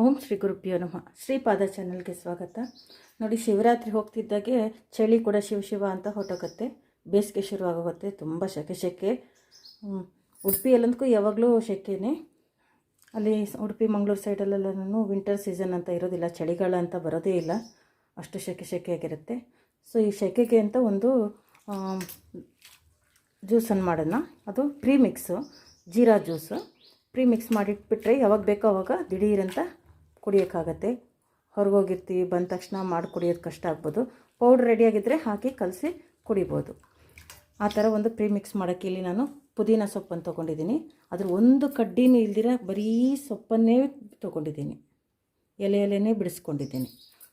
ಓಂ ಶ್ರೀ ಗುರುಪ್ಯೋ ನಮಃ. ಶ್ರೀಪಾದ ಚಾನಲ್ಗೆ ಸ್ವಾಗತ. ನೋಡಿ, ಶಿವರಾತ್ರಿ ಹೋಗ್ತಿದ್ದಾಗೆ ಚಳಿ ಕೂಡ ಶಿವ ಶಿವ ಅಂತ ಹೊಟ್ಟೋಗುತ್ತೆ ಬೇಸಿಗೆ ಶುರುವಾಗೋಗುತ್ತೆ, ತುಂಬ ಸೆಕೆ ಸೆಕೆ. ಉಡುಪಿಯಲ್ಲಂತೂ ಯಾವಾಗಲೂ ಸೆಕೆನೇ ಅಲ್ಲಿ ಉಡುಪಿ, ಮಂಗಳೂರು ಸೈಡಲ್ಲೆಲ್ಲನೂ ವಿಂಟರ್ ಸೀಸನ್ ಅಂತ ಇರೋದಿಲ್ಲ, ಚಳಿಗಾಲ ಅಂತ ಬರೋದೇ ಇಲ್ಲ. ಅಷ್ಟು ಸೆಕೆ ಆಗಿರುತ್ತೆ. ಸೊ ಈ ಸೆಕೆಗೆ ಅಂತ ಒಂದು ಜ್ಯೂಸನ್ನು ಮಾಡೋಣ. ಅದು ಪ್ರೀಮಿಕ್ಸು, ಜೀರಾ ಜ್ಯೂಸು. ಪ್ರೀಮಿಕ್ಸ್ ಮಾಡಿಟ್ಬಿಟ್ರೆ ಯಾವಾಗ ಬೇಕೋ ಅವಾಗ ದಿಢೀರಂತ ಕುಡಿಯೋಕ್ಕಾಗತ್ತೆ. ಹೊರಗೋಗಿರ್ತೀವಿ, ಬಂದ ತಕ್ಷಣ ಮಾಡಿ ಕುಡಿಯೋದು ಕಷ್ಟ ಆಗ್ಬೋದು. ಪೌಡ್ರ್ ರೆಡಿಯಾಗಿದ್ದರೆ ಹಾಕಿ ಕಲಸಿ ಕುಡಿಬೋದು. ಆ ಥರ ಒಂದು ಪ್ರೀಮಿಕ್ಸ್ ಮಾಡೋಕ್ಕೆ ಇಲ್ಲಿ ನಾನು ಪುದೀನ ಸೊಪ್ಪನ್ನು ತೊಗೊಂಡಿದ್ದೀನಿ. ಅದ್ರ ಒಂದು ಕಡ್ಡಿನೂ ಇಲ್ದಿರ ಬರೀ ಸೊಪ್ಪನ್ನೇ ತೊಗೊಂಡಿದ್ದೀನಿ. ಎಲೆ ಎಲೆನೇ ಬಿಡಿಸ್ಕೊಂಡಿದ್ದೀನಿ.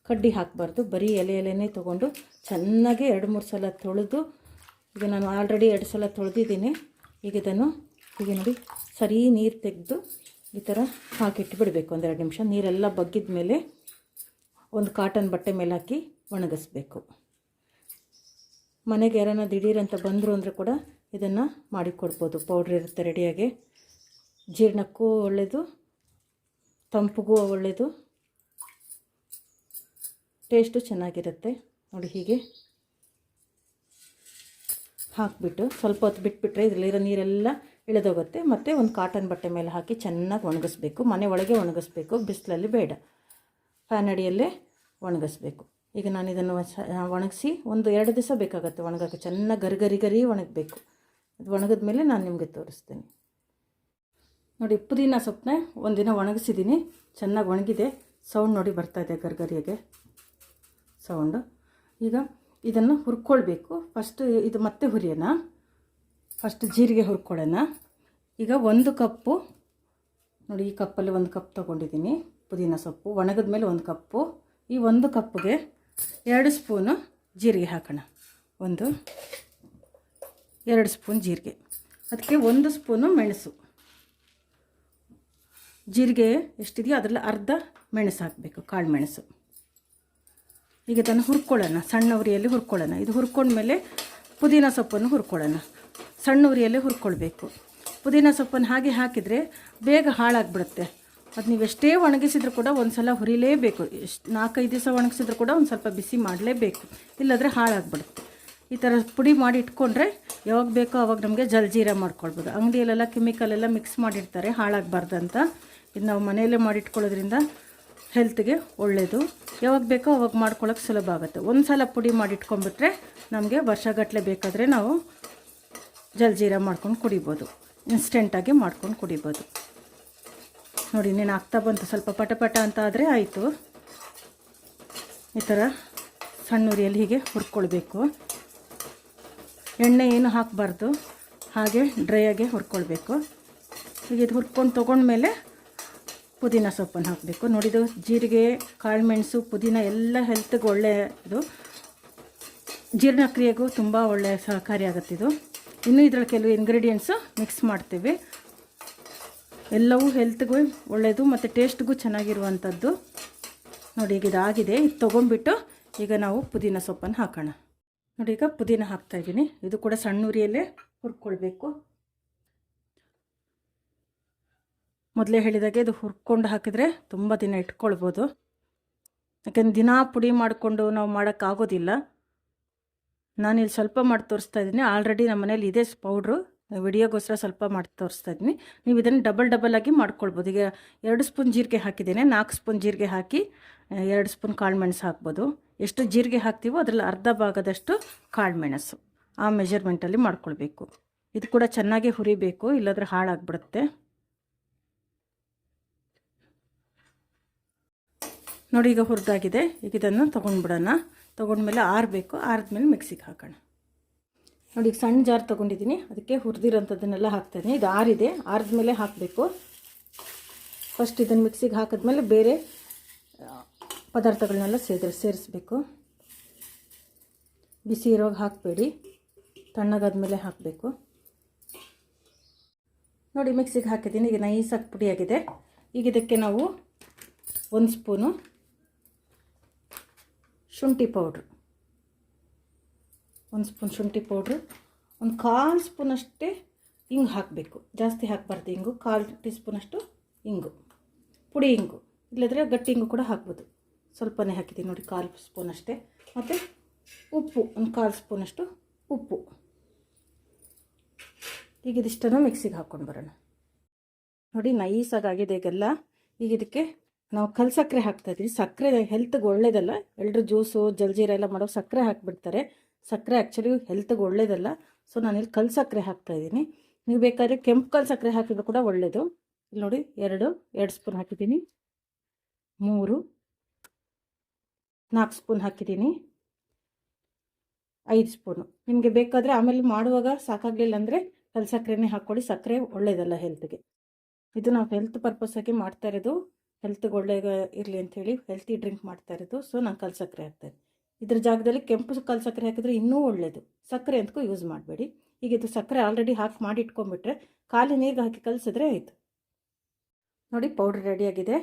ಕಡ್ಡಿ ಹಾಕಬಾರ್ದು. ಬರೀ ಎಲೆ ಎಲೆನೇ ತೊಗೊಂಡು ಚೆನ್ನಾಗಿ ಎರಡು ಮೂರು ಸಲ ತೊಳೆದು, ಈಗ ನಾನು ಆಲ್ರೆಡಿ ಎರಡು ಸಲ ತೊಳೆದಿದ್ದೀನಿ. ಈಗ ಇದನ್ನು, ಈಗ ನೋಡಿ, ಸರಿ ನೀರು ತೆಗೆದು ಈ ಥರ ಹಾಕಿಟ್ಟು ಬಿಡಬೇಕು ಒಂದೆರಡು ನಿಮಿಷ. ನೀರೆಲ್ಲ ಬಗ್ಗಿದ ಮೇಲೆ ಒಂದು ಕಾಟನ್ ಬಟ್ಟೆ ಮೇಲೆ ಹಾಕಿ ಒಣಗಿಸ್ಬೇಕು. ಮನೆಗೆ ಯಾರನ್ನ ದಿಢೀರಂತ ಬಂದರು ಅಂದರೆ ಕೂಡ ಇದನ್ನು ಮಾಡಿಕೊಡ್ಬೋದು ಪೌಡ್ರ್ ಇರುತ್ತೆ ರೆಡಿಯಾಗಿ. ಜೀರ್ಣಕ್ಕೂ ಒಳ್ಳೆಯದು ತಂಪಿಗೂ ಒಳ್ಳೆಯದು ಟೇಸ್ಟು ಚೆನ್ನಾಗಿರುತ್ತೆ. ನೋಡಿ ಹೀಗೆ ಹಾಕಿಬಿಟ್ಟು ಸ್ವಲ್ಪ ಹೊತ್ತು ಬಿಟ್ಬಿಟ್ರೆ ಇದರಲ್ಲಿರೋ ನೀರೆಲ್ಲ ಇಳಿದೋಗುತ್ತೆ. ಮತ್ತು ಒಂದು ಕಾಟನ್ ಬಟ್ಟೆ ಮೇಲೆ ಹಾಕಿ ಚೆನ್ನಾಗಿ ಒಣಗಿಸ್ಬೇಕು. ಮನೆ ಒಳಗೆ ಒಣಗಿಸ್ಬೇಕು. ಬಿಸಿಲಲ್ಲಿ ಬೇಡ. ಫ್ಯಾನ್ ಅಡಿಯಲ್ಲೇ ಒಣಗಿಸ್ಬೇಕು. ಈಗ ನಾನು ಇದನ್ನು ಒಣಗಿಸಿ ಒಂದು ಎರಡು ದಿವಸ ಬೇಕಾಗುತ್ತೆ ಒಣಗಕ್ಕೆ. ಚೆನ್ನಾಗಿ ಗರಿ ಗರಿ ಒಣಗಬೇಕು. ಅದು ಒಣಗಿದ ಮೇಲೆ ನಾನು ನಿಮಗೆ ತೋರಿಸ್ತೀನಿ. ನೋಡಿ, ಪುದೀನ ಸೊಪ್ಪನ್ನ ಒಂದಿನ ಒಣಗಿಸಿದ್ದೀನಿ ಚೆನ್ನಾಗಿ ಒಣಗಿದೆ. ಸೌಂಡ್ ನೋಡಿ ಬರ್ತಾಯಿದೆ ಗರ್ಗರಿಯಾಗೆ ಸೌಂಡು ಈಗ ಇದನ್ನು ಹುರ್ಕೊಳ್ಬೇಕು. ಫಸ್ಟು ಇದು ಮತ್ತೆ ಹುರಿಯೋಣ. ಫಸ್ಟ್ ಜೀರಿಗೆ ಹುರ್ಕೊಳ್ಳೋಣ ಈಗ ಒಂದು ಕಪ್ಪು, ನೋಡಿ ಈ ಕಪ್ಪಲ್ಲಿ ಒಂದು ಕಪ್ ತೊಗೊಂಡಿದ್ದೀನಿ. ಪುದೀನ ಸೊಪ್ಪು, ಒಣಗಿದ ಮೇಲೆ ಒಂದು ಕಪ್ಪು. ಈ ಒಂದು ಕಪ್ಪಿಗೆ ಎರಡು ಸ್ಪೂನು ಜೀರಿಗೆ ಹಾಕೋಣ. ಒಂದು, ಎರಡು ಸ್ಪೂನ್ ಜೀರಿಗೆ. ಅದಕ್ಕೆ ಒಂದು ಸ್ಪೂನು ಮೆಣಸು. ಜೀರಿಗೆ ಎಷ್ಟಿದೆಯೋ ಅದರಲ್ಲಿ ಅರ್ಧ ಮೆಣಸು ಹಾಕಬೇಕು, ಕಾಳು ಮೆಣಸು. ಈಗ ಇದನ್ನು ಹುರ್ಕೊಳ್ಳೋಣ ಸಣ್ಣ ಉರಿಯಲ್ಲಿ ಹುರ್ಕೊಳ್ಳೋಣ. ಇದು ಹುರ್ಕೊಂಡ್ಮೇಲೆ ಪುದೀನ ಸೊಪ್ಪನ್ನು ಹುರ್ಕೊಳ್ಳೋಣ. ಸಣ್ಣ ಉರಿಯಲ್ಲೇ ಹುರ್ಕೊಳ್ಬೇಕು. ಪುದೀನ ಸೊಪ್ಪನ್ನು ಹಾಗೆ ಹಾಕಿದರೆ ಬೇಗ ಹಾಳಾಗ್ಬಿಡುತ್ತೆ. ಅದು ನೀವು ಎಷ್ಟೇ ಒಣಗಿಸಿದ್ರು ಕೂಡ ಒಂದು ಸಲ ಹುರಿಲೇಬೇಕು. ಎಷ್ಟು ನಾಲ್ಕೈದು ದಿವಸ ಒಣಗಿಸಿದ್ರು ಕೂಡ ಒಂದು ಸ್ವಲ್ಪ ಬಿಸಿ ಮಾಡಲೇಬೇಕು. ಇಲ್ಲಾದರೆ ಹಾಳಾಗ್ಬಿಡುತ್ತೆ. ಈ ಥರ ಪುಡಿ ಮಾಡಿ ಇಟ್ಕೊಂಡ್ರೆ ಯಾವಾಗ ಬೇಕೋ ಅವಾಗ ನಮಗೆ ಜಲ್ಜೀರ ಮಾಡ್ಕೊಳ್ಬೋದು. ಅಂಗಡಿಯಲ್ಲೆಲ್ಲ ಕೆಮಿಕಲ್ ಎಲ್ಲ ಮಿಕ್ಸ್ ಮಾಡಿರ್ತಾರೆ, ಹಾಳಾಗಬಾರ್ದು ಅಂತ. ಇದು ನಾವು ಮನೆಯಲ್ಲೇ ಮಾಡಿಟ್ಕೊಳ್ಳೋದ್ರಿಂದ ಹೆಲ್ತ್ಗೆ ಒಳ್ಳೆಯದು ಯಾವಾಗ ಬೇಕೋ ಅವಾಗ ಮಾಡ್ಕೊಳ್ಳೋಕೆ ಸುಲಭ ಆಗುತ್ತೆ. ಒಂದು ಸಲ ಪುಡಿ ಮಾಡಿಟ್ಕೊಂಡ್ಬಿಟ್ರೆ ನಮಗೆ ವರ್ಷಗಟ್ಟಲೆ ಬೇಕಾದರೆ ನಾವು ಜಲ್ಜೀರ ಮಾಡ್ಕೊಂಡು ಕುಡಿಬೋದು. ಇನ್ಸ್ಟೆಂಟಾಗಿ ಮಾಡ್ಕೊಂಡು ಕುಡಿಬೋದು. ನೋಡಿ ನೀನು ಆಗ್ತಾ ಬಂತು. ಸ್ವಲ್ಪ ಪಟ ಪಟ ಅಂತ ಆದರೆ ಆಯಿತು. ಈ ಥರ ಸಣ್ಣ ಉರಿಯಲ್ಲಿ ಹೀಗೆ ಹುರ್ಕೊಳ್ಬೇಕು. ಎಣ್ಣೆ ಏನು ಹಾಕಬಾರ್ದು. ಹಾಗೆ ಡ್ರೈಯಾಗೆ ಹುರ್ಕೊಳ್ಬೇಕು. ಈಗ ಇದು ಹುರ್ಕೊಂಡು ತೊಗೊಂಡ್ಮೇಲೆ ಪುದೀನ ಸೊಪ್ಪನ್ನು ಹಾಕಬೇಕು. ನೋಡಿದು ಜೀರಿಗೆ, ಕಾಳುಮೆಣಸು, ಪುದೀನ ಎಲ್ಲ ಹೆಲ್ತ್ಗೆ ಒಳ್ಳೆಯದು. ಜೀರ್ಣಕ್ರಿಯೆಗೂ ತುಂಬ ಒಳ್ಳೆಯ ಸಹಕಾರಿಯಾಗುತ್ತಿದು ಇನ್ನು ಇದರಲ್ಲಿ ಕೆಲವು ಇಂಗ್ರೀಡಿಯೆಂಟ್ಸು ಮಿಕ್ಸ್ ಮಾಡ್ತೀವಿ. ಎಲ್ಲವೂ ಹೆಲ್ತ್ಗೂ ಒಳ್ಳೆಯದು ಮತ್ತು ಟೇಸ್ಟ್ಗೂ ಚೆನ್ನಾಗಿರುವಂಥದ್ದು. ನೋಡಿ ಈಗ ಇದಾಗಿದೆ. ಇದು ತೊಗೊಂಬಿಟ್ಟು ಈಗ ನಾವು ಪುದೀನ ಸೊಪ್ಪನ್ನು ಹಾಕೋಣ. ನೋಡಿ ಈಗ ಪುದೀನ ಹಾಕ್ತಾಯಿದ್ದೀನಿ ಇದು ಕೂಡ ಸಣ್ಣ ಉರಿಯಲ್ಲೇ ಹುರ್ಕೊಳ್ಬೇಕು. ಮೊದಲೇ ಹೇಳಿದಾಗೆ ಇದು ಹುರ್ಕೊಂಡು ಹಾಕಿದರೆ ತುಂಬ ದಿನ ಇಟ್ಕೊಳ್ಬೋದು. ಯಾಕೆಂದ್ರೆ ದಿನಾ ಪುಡಿ ಮಾಡಿಕೊಂಡು ನಾವು ಮಾಡೋಕ್ಕಾಗೋದಿಲ್ಲ. ನಾನಿಲ್ಲಿ ಸ್ವಲ್ಪ ಮಾಡಿ ತೋರಿಸ್ತಾ ಇದ್ದೀನಿ. ಆಲ್ರೆಡಿ ನಮ್ಮ ಮನೇಲಿ ಇದೆ ಪೌಡ್ರು ವಿಡಿಯೋಗೋಸ್ಕರ ಸ್ವಲ್ಪ ಮಾಡಿ ತೋರಿಸ್ತಾ ಇದ್ದೀನಿ. ನೀವು ಇದನ್ನು ಡಬಲ್ ಡಬಲ್ ಆಗಿ ಮಾಡ್ಕೊಳ್ಬೋದು. ಈಗ ಎರಡು ಸ್ಪೂನ್ ಜೀರಿಗೆ ಹಾಕಿದ್ದೇನೆ. ನಾಲ್ಕು ಸ್ಪೂನ್ ಜೀರಿಗೆ ಹಾಕಿ ಎರಡು ಸ್ಪೂನ್ ಕಾಳುಮೆಣಸು ಹಾಕ್ಬೋದು. ಎಷ್ಟು ಜೀರಿಗೆ ಹಾಕ್ತೀವೋ ಅದರಲ್ಲಿ ಅರ್ಧ ಭಾಗದಷ್ಟು ಕಾಳುಮೆಣಸು ಆ ಮೆಜರ್ಮೆಂಟಲ್ಲಿ ಮಾಡ್ಕೊಳ್ಬೇಕು. ಇದು ಕೂಡ ಚೆನ್ನಾಗಿ ಹುರಿಬೇಕು, ಇಲ್ಲಾಂದರೆ ಹಾಳಾಗ್ಬಿಡುತ್ತೆ. ನೋಡಿ, ಈಗ ಹುರಿದಾಗಿದೆ. ಈಗ ಇದನ್ನು ತೊಗೊಂಡ್ಬಿಡೋಣ. ತೊಗೊಂಡ್ಮೇಲೆ ಆರಬೇಕು, ಆರಿದ್ಮೇಲೆ ಮಿಕ್ಸಿಗೆ ಹಾಕೋಣ. ನೋಡಿ, ಈಗ ಸಣ್ಣ ಜಾರ್ ತೊಗೊಂಡಿದ್ದೀನಿ. ಅದಕ್ಕೆ ಹುರಿದಿರೋಂಥದ್ದನ್ನೆಲ್ಲ ಹಾಕ್ತಾಯಿದ್ದೀನಿ. ಇದು ಆರಿದೆ. ಆರಿದ್ಮೇಲೆ ಹಾಕಬೇಕು. ಫಸ್ಟ್ ಇದನ್ನು ಮಿಕ್ಸಿಗೆ ಹಾಕಿದ್ಮೇಲೆ ಬೇರೆ ಪದಾರ್ಥಗಳನ್ನೆಲ್ಲ ಸೇರಿ ಸೇರಿಸ್ಬೇಕು. ಬಿಸಿ ಇರೋವಾಗ ಹಾಕಬೇಡಿ. ತಣ್ಣಗಾದ್ಮೇಲೆ ಹಾಕಬೇಕು. ನೋಡಿ, ಮಿಕ್ಸಿಗೆ ಹಾಕಿದ್ದೀನಿ. ಈಗ ನೈಸಾಗಿ ಪುಡಿಯಾಗಿದೆ. ಈಗ ಇದಕ್ಕೆ ನಾವು ಒಂದು ಸ್ಪೂನು ಶುಂಠಿ ಪೌಡ್ರು. ಒಂದು ಸ್ಪೂನ್ ಶುಂಠಿ ಪೌಡ್ರು. ಒಂದು ಕಾಲು ಸ್ಪೂನಷ್ಟೇ ಹಿಂಗೆ ಹಾಕಬೇಕು. ಜಾಸ್ತಿ ಹಾಕಬಾರ್ದು ಹಿಂಗು ಕಾಲು ಟೀ ಸ್ಪೂನಷ್ಟು ಹಿಂಗು ಪುಡಿ ಹಿಂಗು ಇಲ್ಲದ್ರೆ ಗಟ್ಟಿ ಹಿಂಗು ಕೂಡ ಹಾಕ್ಬೋದು. ಸ್ವಲ್ಪನೇ ಹಾಕಿದ್ದೀನಿ ನೋಡಿ, ಕಾಲು ಸ್ಪೂನ್ ಅಷ್ಟೇ. ಮತ್ತು ಉಪ್ಪು. ಒಂದು ಕಾಲು ಸ್ಪೂನಷ್ಟು ಉಪ್ಪು. ಈಗ ಇದಿಷ್ಟನ್ನು ಮಿಕ್ಸಿಗೆ ಹಾಕ್ಕೊಂಡು ಬರೋಣ. ನೋಡಿ, ನೈಸಾಗಿ ಆಗಿದೆ ಈಗೆಲ್ಲ. ಈಗ ಇದಕ್ಕೆ ನಾವು ಕಲ್ ಸಕ್ಕರೆ ಹಾಕ್ತಾ ಇದ್ದೀವಿ ಸಕ್ಕರೆ ಹೆಲ್ತ್ಗೆ ಒಳ್ಳೇದಲ್ಲ. ಎಲ್ಲರೂ ಜ್ಯೂಸು ಜಲ್ಜೀರ ಎಲ್ಲ ಮಾಡೋ ಸಕ್ಕರೆ ಹಾಕಿಬಿಡ್ತಾರೆ. ಸಕ್ಕರೆ ಆ್ಯಕ್ಚುಲಿ ಹೆಲ್ತ್ಗೆ ಒಳ್ಳೇದಲ್ಲ. ಸೊ ನಾನಿಲ್ಲಿ ಕಲ್ ಸಕ್ಕರೆ ಹಾಕ್ತಾ ಇದ್ದೀನಿ ನೀವು ಬೇಕಾದ್ರೆ ಕೆಂಪು ಕಲ್ ಸಕ್ಕರೆ ಹಾಕಿದ್ರು ಕೂಡ ಒಳ್ಳೆಯದು ಇಲ್ಲಿ ನೋಡಿ, ಎರಡು ಎರಡು ಸ್ಪೂನ್ ಹಾಕಿದ್ದೀನಿ. ಮೂರು, ನಾಲ್ಕು ಸ್ಪೂನ್ ಹಾಕಿದ್ದೀನಿ. ಐದು ಸ್ಪೂನು ನಿಮಗೆ ಬೇಕಾದರೆ ಆಮೇಲೆ ಮಾಡುವಾಗ ಸಾಕಾಗಲಿಲ್ಲ ಅಂದರೆ ಕಲ್ ಸಕ್ಕರೆನೇ ಹಾಕ್ಕೊಳ್ಳಿ ಸಕ್ಕರೆ ಒಳ್ಳೇದಲ್ಲ ಹೆಲ್ತ್ಗೆ ಇದು ನಾವು ಹೆಲ್ತ್ ಪರ್ಪಸ್ಸಾಗಿ ಮಾಡ್ತಾ ಇರೋದು. ಹೆಲ್ತ್ಗೆ ಒಳ್ಳೆ ಇರಲಿ ಅಂಥೇಳಿ ಹೆಲ್ತಿ ಡ್ರಿಂಕ್ ಮಾಡ್ತಾ ಇರೋದು. ಸೊ ನಾನು ಕಲ್ ಸಕ್ಕರೆ ಹಾಕ್ತೇನೆ. ಇದ್ರ ಜಾಗದಲ್ಲಿ ಕೆಂಪು ಕಲ್ ಸಕ್ಕರೆ ಹಾಕಿದ್ರೆ ಇನ್ನೂ ಒಳ್ಳೆಯದು ಸಕ್ಕರೆ ಅಂತಕ್ಕೂ ಯೂಸ್ ಮಾಡಬೇಡಿ. ಈಗ ಇದು ಸಕ್ಕರೆ ಆಲ್ರೆಡಿ ಹಾಕಿ ಮಾಡಿ ಇಟ್ಕೊಂಡ್ಬಿಟ್ರೆ ಖಾಲಿ ನೀರಿಗೆ ಹಾಕಿ ಕಲಿಸಿದ್ರೆ ಆಯಿತು. ನೋಡಿ ಪೌಡ್ರ್ ರೆಡಿಯಾಗಿದೆ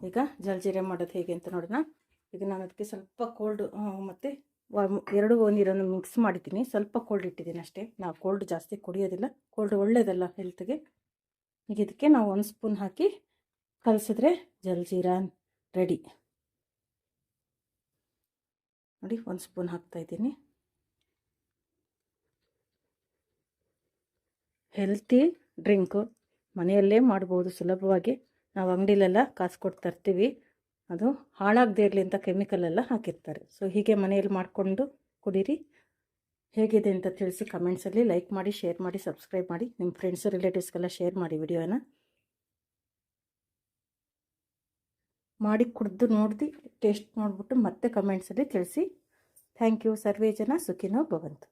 ಈಗ ಜಲ್ಜೀರೆ ಮಾಡೋದು ಹೇಗೆ ಅಂತ ನೋಡೋಣ. ಈಗ ನಾನು ಅದಕ್ಕೆ ಸ್ವಲ್ಪ ಕೋಲ್ಡ್ ಮತ್ತು ಎರಡು ನೀರನ್ನು ಮಿಕ್ಸ್ ಮಾಡಿದ್ದೀನಿ. ಸ್ವಲ್ಪ ಕೋಲ್ಡ್ ಇಟ್ಟಿದ್ದೀನಿ ಅಷ್ಟೇ. ನಾವು ಕೋಲ್ಡ್ ಜಾಸ್ತಿ ಕುಡಿಯೋದಿಲ್ಲ. ಕೋಲ್ಡ್ ಒಳ್ಳೆಯದಲ್ಲ ಹೆಲ್ತ್ಗೆ ಈಗ ಇದಕ್ಕೆ ನಾವು ಒಂದು ಸ್ಪೂನ್ ಹಾಕಿ ಕಲಸಿದ್ರೆ ಜಲ್ಜೀರಾ ರೆಡಿ. ನೋಡಿ, ಒಂದು ಸ್ಪೂನ್ ಹಾಕ್ತಾ ಇದ್ದೀನಿ. Healthy drink. ಮನೆಯಲ್ಲೇ ಮಾಡ್ಬೋದು, ಸುಲಭವಾಗಿ. ನಾವು ಅಂಗಡಿಲೆಲ್ಲ ಕಾಸು ಕೊಟ್ಟು ತರ್ತೀವಿ. ಅದು ಹಾಳಾಗದೇ ಇರಲಿ ಅಂತ ಕೆಮಿಕಲ್ ಎಲ್ಲ ಹಾಕಿರ್ತಾರೆ. ಸೊ, ಹೀಗೆ ಮನೆಯಲ್ಲಿ ಮಾಡಿಕೊಂಡು ಕುಡೀರಿ. ಹೇಗಿದೆ ಅಂತ ತಿಳಿಸಿ ಕಮೆಂಟ್ಸಲ್ಲಿ ಲೈಕ್ ಮಾಡಿ, ಶೇರ್ ಮಾಡಿ, ಸಬ್ಸ್ಕ್ರೈಬ್ ಮಾಡಿ. ನಿಮ್ಮ ಫ್ರೆಂಡ್ಸು, ರಿಲೇಟಿವ್ಸ್ಗೆಲ್ಲ ಶೇರ್ ಮಾಡಿ ವಿಡಿಯೋನ. ಮಾಡಿ ಕುಡಿದು ನೋಡಿ ಟೇಸ್ಟ್ ನೋಡಿಬಿಟ್ಟು ಮತ್ತೆ ಕಮೆಂಟ್ಸಲ್ಲಿ ತಿಳಿಸಿ. ಥ್ಯಾಂಕ್ ಯು ಸರ್ವೇ ಜನ ಸುಖಿನೋ ಭವಂತು.